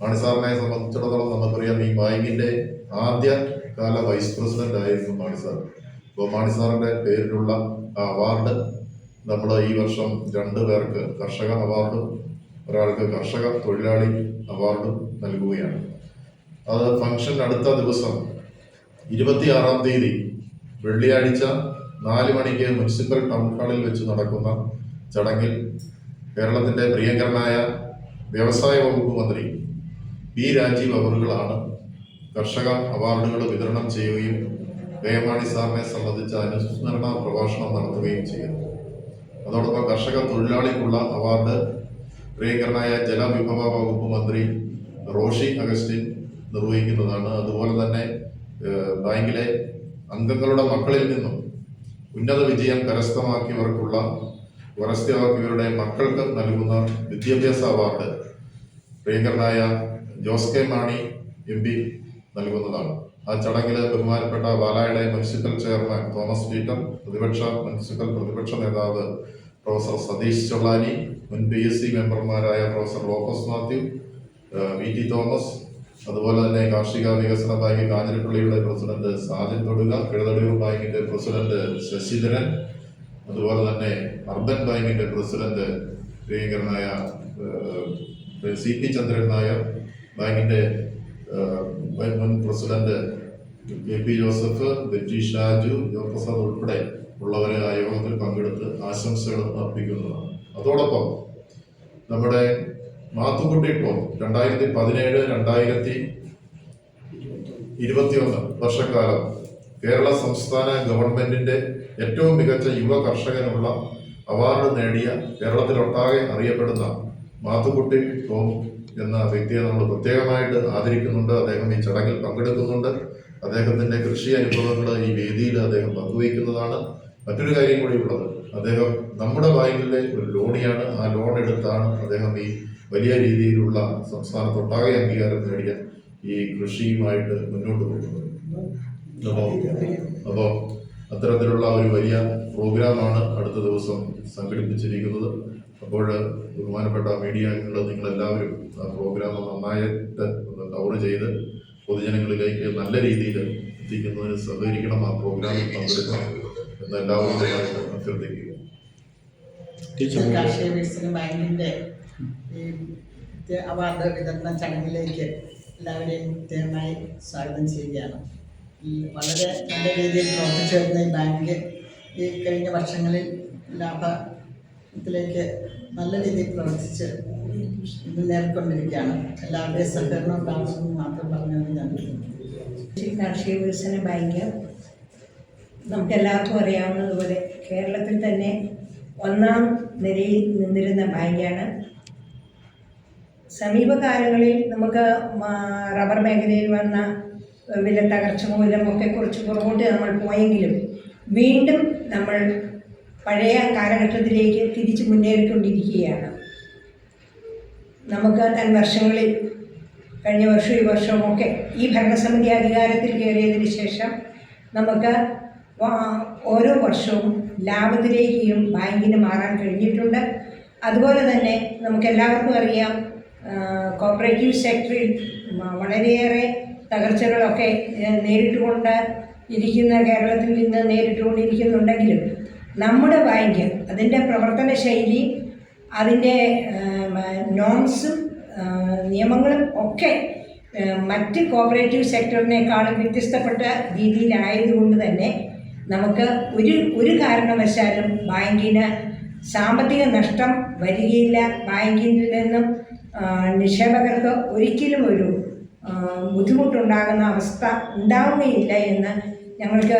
മാണി സാറിനെ സംബന്ധിച്ചിടത്തോളം നമുക്കറിയാം ഈ ബാങ്കിന്റെ ആദ്യ കാല വൈസ് പ്രസിഡന്റ് ആയിരുന്നു മാണി സാർ. അപ്പോൾ മാണി സാറിന്റെ പേരിലുള്ള അവാർഡ് നമ്മൾ ഈ വർഷം രണ്ടു പേർക്ക് കർഷക അവാർഡും ഒരാൾക്ക് കർഷക തൊഴിലാളി അവാർഡും നൽകുകയാണ്. അത് ഫംഗ്ഷൻ അടുത്ത ദിവസം ഇരുപത്തിയാറാം തീയതി വെള്ളിയാഴ്ച നാല് മണിക്ക് മുനിസിപ്പൽ ടൗൺ ഹാളിൽ വെച്ച് നടക്കുന്ന ചടങ്ങിൽ കേരളത്തിന്റെ പ്രിയങ്കരനായ വ്യവസായ വകുപ്പ് മന്ത്രി പി രാജീവ് അവറുകളാണ്. കർഷക അവാർഡുകൾ വിതരണം ചെയ്യുകയും വേമാണി സാറിനെ സംബന്ധിച്ച അനുസ്മരണ പ്രഭാഷണം നടത്തുകയും ചെയ്യുന്നു. അതോടൊപ്പം കർഷക തൊഴിലാളിക്കുള്ള അവാർഡ് പ്രിയങ്കരനായ ജലവിഭവ വകുപ്പ് മന്ത്രി റോഷി അഗസ്റ്റിൻ നിർവഹിക്കുന്നതാണ്. അതുപോലെ തന്നെ ബാങ്കിലെ അംഗങ്ങളുടെ മക്കളിൽ നിന്നും ഉന്നത വിജയം കരസ്ഥമാക്കിയവർക്കുള്ള കരസ്ഥമാക്കിയവരുടെ മക്കൾക്ക് നൽകുന്ന വിദ്യാഭ്യാസ അവാർഡ് പ്രിയങ്കരനായ Jose K Mani M P നൽകുന്നതാണ്. ആ ചടങ്ങിൽ ബഹുമാനപ്പെട്ട വാലായുടെ മുനിസിപ്പൽ ചെയർമാൻ തോമസ് പീറ്റർ പ്രതിപക്ഷ മുനിസിപ്പൽ പ്രതിപക്ഷ നേതാവ് പ്രൊഫസർ സതീഷ് ചൊള്ളാനി മുൻ പി എസ് സി മെമ്പർമാരായ പ്രൊഫസർ ലോക്കസ് മാത്യു വി ടി തോമസ് അതുപോലെ തന്നെ കാർഷിക വികസന ബാങ്ക് കാഞ്ഞിരപ്പള്ളിയുടെ പ്രസിഡന്റ് സാജൻ തൊടുക കിഴതടിയൂർ ബാങ്കിന്റെ പ്രസിഡന്റ് ശശിധരൻ അതുപോലെ തന്നെ അർബൻ ബാങ്കിന്റെ പ്രസിഡന്റ് പ്രിയങ്കരനായ സി പി ചന്ദ്രൻ നായർ ബാങ്കിന്റെ മുൻ president K P Joseph Betty Shaju Joprasad ഉൾപ്പെടെ ഉള്ളവരെ ആ യോഗത്തിൽ പങ്കെടുത്ത് ആശംസകൾ അർപ്പിക്കുന്നതാണ്. അതോടൊപ്പം നമ്മുടെ മാത്തുക്കുട്ടി ടോം രണ്ടായിരത്തി പതിനേഴ് രണ്ടായിരത്തി ഇരുപത്തിയൊന്ന് വർഷക്കാലം കേരള സംസ്ഥാന ഗവൺമെന്റിന്റെ ഏറ്റവും മികച്ച യുവ കർഷകനുള്ള അവാർഡ് നേടിയ കേരളത്തിലൊട്ടാകെ അറിയപ്പെടുന്ന മാത്തുക്കുട്ടി ടോം എന്ന വ്യക്തിയെ നമ്മൾ പ്രത്യേകമായിട്ട് ആദരിക്കുന്നുണ്ട്. അദ്ദേഹം ഈ ചടങ്ങിൽ പങ്കെടുക്കുന്നുണ്ട്. അദ്ദേഹത്തിന്റെ കൃഷി അനുഭവങ്ങൾ ഈ വേദിയിൽ അദ്ദേഹം പങ്കുവയ്ക്കുന്നതാണ്. മറ്റൊരു കാര്യം കൂടി ഉള്ളത്. അദ്ദേഹം നമ്മുടെ ബാങ്കിലെ ഒരു ലോണിയാണ്. ആ ലോൺ എടുത്താണ് അദ്ദേഹം ഈ വലിയ രീതിയിലുള്ള സംസ്ഥാനത്തൊട്ടാകെ അംഗീകാരം നേടിയ ഈ കൃഷിയുമായിട്ട് മുന്നോട്ട് പോകുന്നത്. അപ്പോൾ അപ്പോൾ അത്തരത്തിലുള്ള ഒരു വലിയ പ്രോഗ്രാമാണ് അടുത്ത ദിവസം സംഘടിപ്പിച്ചിരിക്കുന്നത്. അപ്പോൾ ബഹുമാനപ്പെട്ട മീഡിയ അംഗങ്ങൾ നിങ്ങളെല്ലാവരും ആ പ്രോഗ്രാം നന്നായിട്ട് ഒന്ന് കവർ ചെയ്ത് പൊതുജനങ്ങളിലേക്ക് നല്ല രീതിയിൽ എത്തിക്കുന്നതിന് സഹകരിക്കണം. ആ പ്രോഗ്രാമിൽ പങ്കെടുക്കണം എന്ന് എല്ലാവരും അഭ്യർത്ഥിക്കുക കാർഷിക വികസന അവാർഡ് വിതരണ ചടങ്ങിലേക്ക് എല്ലാവരെയും കൃത്യമായി സ്വാഗതം ചെയ്യുകയാണ്. ഈ വളരെ നല്ല രീതിയിൽ പ്രവർത്തിച്ചു വരുന്ന ഈ ബാങ്ക് ഈ കഴിഞ്ഞ വർഷങ്ങളിൽ ലാഭത്തിലേക്ക് നല്ല രീതിയിൽ പ്രവർത്തിച്ച് മുന്നേറിക്കൊണ്ടിരിക്കുകയാണ് എല്ലാവരുടെയും സഹകരണം ഉണ്ടാകുമെന്ന് മാത്രം പറഞ്ഞുകൊണ്ട് ഞാൻ കാർഷിക വികസന ബാങ്ക് നമുക്കെല്ലാവർക്കും അറിയാവുന്നതുപോലെ കേരളത്തിൽ തന്നെ ഒന്നാം നിരയിൽ നിന്നിരുന്ന ബാങ്കാണ്. സമീപകാലങ്ങളിൽ നമുക്ക് റബ്ബർ മേഖലയിൽ വന്ന വില തകർച്ച മൂലമൊക്കെ കുറച്ച് പുറകോട്ട് നമ്മൾ പോയെങ്കിലും വീണ്ടും നമ്മൾ പഴയ കാലഘട്ടത്തിലേക്ക് തിരിച്ചു മുന്നേറിക്കൊണ്ടിരിക്കുകയാണ്. നമുക്ക് തൻ വർഷങ്ങളിൽ കഴിഞ്ഞ വർഷവും ഈ വർഷവുമൊക്കെ ഈ ഭരണസമിതി അധികാരത്തിൽ കയറിയതിന് ശേഷം നമുക്ക് ഓരോ വർഷവും ലാഭത്തിലേക്കും ബാങ്കിന് മാറാൻ കഴിഞ്ഞിട്ടുണ്ട്. അതുപോലെ തന്നെ നമുക്കെല്ലാവർക്കും അറിയാം കോപ്പറേറ്റീവ് സെക്ടറിൽ വളരെയേറെ തകർച്ചകളൊക്കെ നേരിട്ടുകൊണ്ട് ഇരിക്കുന്ന കേരളത്തിൽ നിന്ന് നേരിട്ടുകൊണ്ടിരിക്കുന്നുണ്ടെങ്കിലും നമ്മുടെ ബാങ്ക് അതിന്റെ പ്രവർത്തന ശൈലി അതിന്റെ നോംസും നിയമങ്ങളും ഒക്കെ മറ്റ് കോപ്പറേറ്റീവ് സെക്ടറിനേക്കാളും വ്യത്യസ്തപ്പെട്ട രീതിയിലായതുകൊണ്ട് തന്നെ നമുക്ക് ഒരു ഒരു കാരണവശാലും ബാങ്കിന് സാമ്പത്തിക നഷ്ടം വരികയില്ല. ബാങ്കിൽ നിന്നും നിക്ഷേപകർക്ക് ഒരിക്കലും ഒരു ബുദ്ധിമുട്ടുണ്ടാകുന്ന അവസ്ഥ ഉണ്ടാവുകയില്ല എന്ന് ഞങ്ങൾക്ക്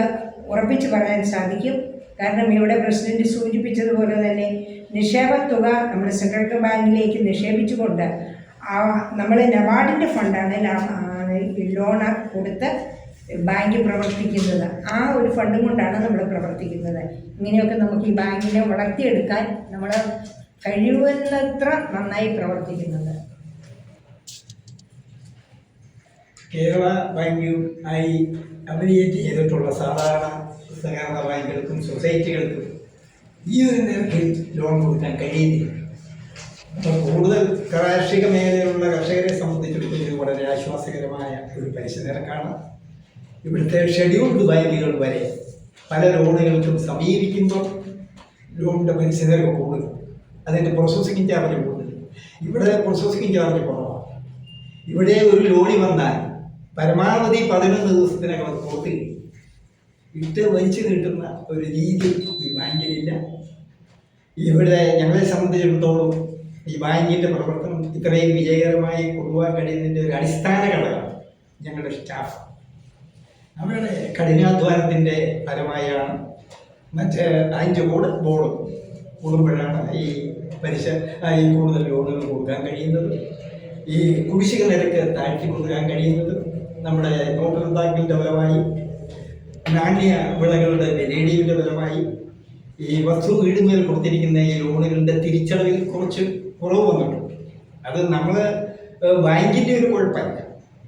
ഉറപ്പിച്ച് പറയാൻ സാധിക്കും. കാരണം ഇവിടെ പ്രസിഡന്റ് സൂചിപ്പിച്ചതുപോലെ തന്നെ നിക്ഷേപ തുക നമ്മുടെ സെൻട്രൽ ബാങ്കിലേക്ക് നിക്ഷേപിച്ചുകൊണ്ട് ആ നമ്മൾ നബാർഡിന്റെ ഫണ്ടാണ് ലോൺ കൊടുത്ത് ബാങ്ക് പ്രവർത്തിക്കുന്നത്. ആ ഒരു ഫണ്ടും കൊണ്ടാണ് നമ്മൾ പ്രവർത്തിക്കുന്നത്. ഇങ്ങനെയൊക്കെ നമുക്ക് ഈ ബാങ്കിനെ വളർത്തിയെടുക്കാൻ നമ്മൾ കഴിയുന്നത്ര നന്നായി പ്രവർത്തിക്കുന്നത്. കേരള ബാങ്കും ആയി അഫിലിയേറ്റ് ചെയ്തിട്ടുള്ള സാധാരണ സഹകരണ ബാങ്കുകൾക്കും സൊസൈറ്റികൾക്കും ഈ ഒരു നിരക്കിൽ ലോൺ കൊടുക്കാൻ കഴിയുന്നില്ല. അപ്പോൾ കൂടുതൽ കാർഷിക മേഖലയിലുള്ള കർഷകരെ സംബന്ധിച്ചിടത്തോളം ഇത് വളരെ ആശ്വാസകരമായ ഒരു പലിശ നിരക്കാണ്. ഇവിടുത്തെ ഷെഡ്യൂൾഡ് ബാങ്കുകൾ വരെ പല ലോണുകൾക്കും സമീപിക്കുമ്പോൾ ലോണിന്റെ പലിശ നിരക്ക് കൂടുതൽ അതിന്റെ പ്രോസസ്സിംഗ് ചാർജ് കൂടുതൽ ഇവിടെ പ്രോസസ്സിംഗ് ചാർജ് കുറവാണ്. ഇവിടെ ഒരു ലോണി വന്നാൽ പരമാവധി പതിനൊന്ന് ദിവസത്തിനകം പുറത്ത് ഇട്ട് വലിച്ചു കിട്ടുന്ന ഒരു രീതി ഈ ബാങ്കിലില്ല. ഇവിടെ ഞങ്ങളെ സംബന്ധിച്ചിടത്തോളം ഈ ബാങ്കിന്റെ പ്രവർത്തനം ഇത്രയും വിജയകരമായി കൊണ്ടുപോകാൻ കഴിയുന്നതിന്റെ ഒരു അടിസ്ഥാന ഘടകം ഞങ്ങളുടെ സ്റ്റാഫ്. അവരുടെ കഠിനാധ്വാനത്തിന്റെ ഫലമായാണ് മറ്റ് അഞ്ച് ബോർഡ് ബോർഡും കൂടുമ്പോഴാണ് ഈ പലിശ ഈ കൂടുതൽ ലോണുകൾ കൊടുക്കാൻ കഴിയുന്നത്. ഈ കുടിശ്ശിക നിരക്ക് താഴ്ത്തി കൊടുക്കാൻ കഴിയുന്നത്. നമ്മുടെ റദ്ദാക്കലിന്റെ ഫലമായി നാണ്യ വിളകളുടെ വിലയിടിയുടെ ഫലമായി ഈ വസ്തു ഇടുമേൽ കൊടുത്തിരിക്കുന്ന ഈ ലോണുകളുടെ തിരിച്ചടവിൽ കുറച്ച് കുറവ് വന്നിട്ടുണ്ട്. അത് നമ്മൾ ബാങ്കിന്റെ ഒരു കുഴപ്പമില്ല.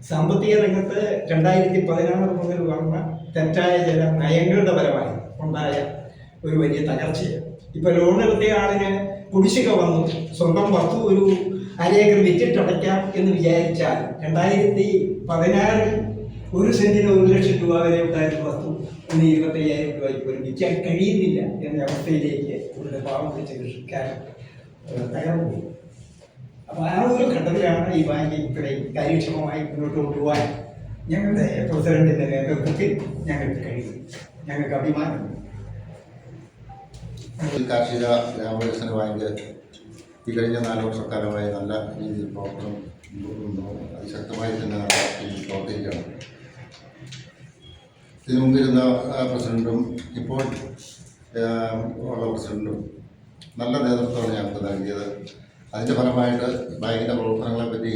സാമ്പത്തിക രംഗത്ത് രണ്ടായിരത്തി പതിനാറ് മുതൽ വന്ന തെറ്റായ ചില നയങ്ങളുടെ ഫലമായി ഉണ്ടായ ഒരു വലിയ തകർച്ചയാണ്. ഇപ്പൊ ലോൺ എടുത്ത ആളിന് കുടിശ്ശിക വന്നു. സ്വന്തം വസ്തു ഒരു അരേക്കർ വിറ്റിട്ടടയ്ക്കാം എന്ന് വിചാരിച്ചാൽ രണ്ടായിരത്തി പതിനാറിൽ ഒരു സെന്റിന് ഒരു ലക്ഷം രൂപ വരെ ഉണ്ടായിരുന്ന വസ്തു ഇന്ന് ഇരുപത്തയ്യായിരം രൂപയ്ക്ക് പോലും വിൽക്കാൻ കഴിയുന്നില്ല എന്ന അവസ്ഥയിലേക്ക് ഇവിടെ പാവം പിടിച്ച കൃഷിക്കാരൻ തകർന്നു അപ്പോൾ ആ ഒരു ഘട്ടത്തിലാണ് ഈ ബാങ്ക് ഇത്രയും കാര്യക്ഷമമായി മുന്നോട്ട് കൊണ്ടുപോകാൻ ഞങ്ങളുടെ പ്രസിഡന്റിന്റെ നേതൃത്വത്തിൽ ഞങ്ങൾക്ക് കഴിയും. ഞങ്ങൾക്ക് അഭിമാനം. കാർഷിക ഗ്രാമവികസന ബാങ്ക് ഈ കഴിഞ്ഞ നാല് വർഷക്കാലമായി നല്ല രീതിയിൽ പ്രവർത്തനം അതിശക്തമായി തന്നെ രീതിയിൽ പ്രവർത്തിക്കുകയാണ്. ഇതിനു മുമ്പിരുന്ന പ്രസിഡന്റും ഇപ്പോൾ ഉള്ള പ്രസിഡന്റും നല്ല നേതൃത്വമാണ് ഞങ്ങൾക്ക് നൽകിയത്. അതിന്റെ ഫലമായിട്ട് ബാങ്കിന്റെ പ്രവർത്തനങ്ങളെ പറ്റി